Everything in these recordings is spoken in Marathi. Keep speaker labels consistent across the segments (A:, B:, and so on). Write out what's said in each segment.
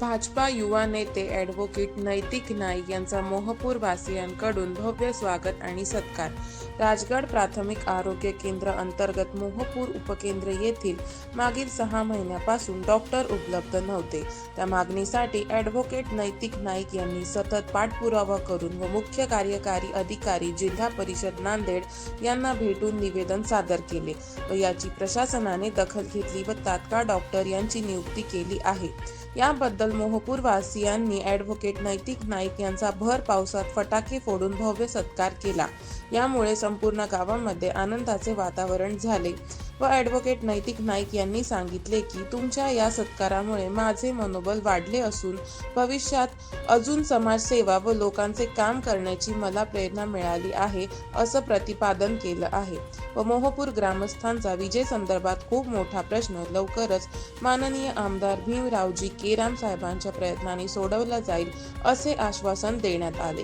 A: भाजपा युवा नेते ॲडव्होकेट नैतिक नाईक यांचा मोहपूर वासियांकडून भव्य स्वागत आणि सत्कार. राजगड प्राथमिक आरोग्य केंद्र अंतर्गत मोहपूर उपकेंद्र येथील मागील सहा महिन्यापासून डॉक्टर उपलब्ध नव्हते. त्या मागणीसाठी ॲडव्होकेट नैतिक नाईक यांनी सतत पाठपुरावा करून व मुख्य कार्यकारी अधिकारी जिल्हा परिषद नांदेड यांना भेटून निवेदन सादर केले व याची प्रशासनाने दखल घेतली व तात्काळ डॉक्टर यांची नियुक्ती केली आहे. याबद्दल मोहपूर वासियांनी ॲडव्होकेट नैतिक नाईक यांचा भर पावसात फटाके फोडून भव्य सत्कार केला. यामुळे संपूर्ण गावामध्ये आनंदाचे वातावरण झाले. व ॲडव्होकेट नैतिक नाईक यांनी सांगितले की तुमच्या या सत्कारामुळे माझे मनोबल वाढले असून भविष्यात अजून समाजसेवा व लोकांचे काम करण्याची मला प्रेरणा मिळाली आहे असं प्रतिपादन केलं आहे. व मोहपूर ग्रामस्थांचा विजय संदर्भात खूप मोठा प्रश्न लवकरच माननीय आमदार भीमरावजी केराम साहेबांच्या प्रयत्नाने सोडवला जाईल असे आश्वासन देण्यात आले.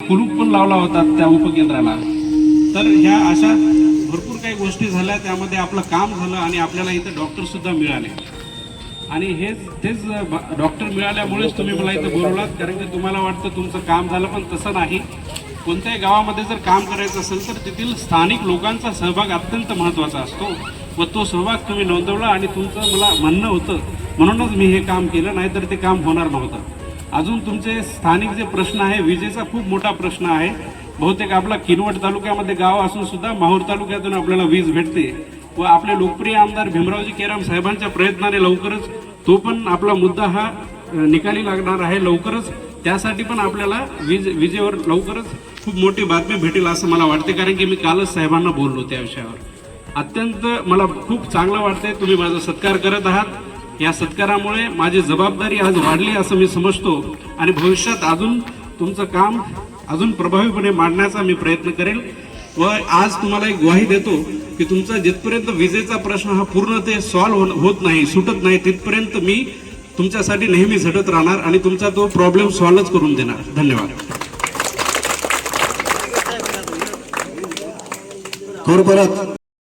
B: कुलूप पण लावला होता त्या उपकेंद्राला. तर ह्या अशा भरपूर काही गोष्टी झाल्या त्यामध्ये आपलं काम झालं आणि आपल्याला इथं डॉक्टरसुद्धा मिळाले. आणि हेच तेच डॉक्टर मिळाल्यामुळेच तुम्ही मला इथं बोलवलात कारण की तुम्हाला वाटतं तुमचं काम झालं पण तसं नाही. कोणत्याही गावामध्ये जर काम करायचं असेल तर तेथील स्थानिक लोकांचा सहभाग अत्यंत महत्त्वाचा असतो व तो सहभाग तुम्ही नोंदवला आणि तुमचं मला म्हणणं होतं म्हणूनच मी हे काम केलं नाहीतर ते काम होणार नव्हतं. अजून तुमचे स्थानिक जे प्रश्न आहे विजेचा खूप मोठा प्रश्न आहे. बहुतेक आपला किनवट तालुक्यामध्ये गाव असून सुद्धा माहूर तालुक्यातून आपल्याला वीज भेटते. व आपले लोकप्रिय आमदार भीमरावजी केराम साहेबांच्या प्रयत्नाने लवकरच तो पण आपला मुद्दा हा निकाली लागणार आहे लवकरच. त्यासाठी पण आपल्याला वीज विजेवर लवकरच खूप मोठी बातमी भेटेल असं मला वाटते. कारण की मी कालच साहेबांना बोललो त्या विषयावर. अत्यंत मला खूप चांगलं वाटतंय. तुम्ही माझा सत्कार करत आहात. या सत्कारामुळे माझी जबाबदारी आज वाढली असं मी समजतो आणि भविष्यात अजून तुमचं काम अजून प्रभावीपणे मांडण्याचा मी प्रयत्न करेल व आज तुम्हाला एक ग्वाही देतो की तुमचा जिथपर्यंत विजेचा प्रश्न हा पूर्ण ते सॉल्व्ह हो-, होत नाही सुटत नाही तिथपर्यंत मी तुमच्यासाठी नेहमी झटत राहणार आणि तुमचा तो प्रॉब्लेम सॉल्वच करून देणार. धन्यवाद.
C: थोर परत.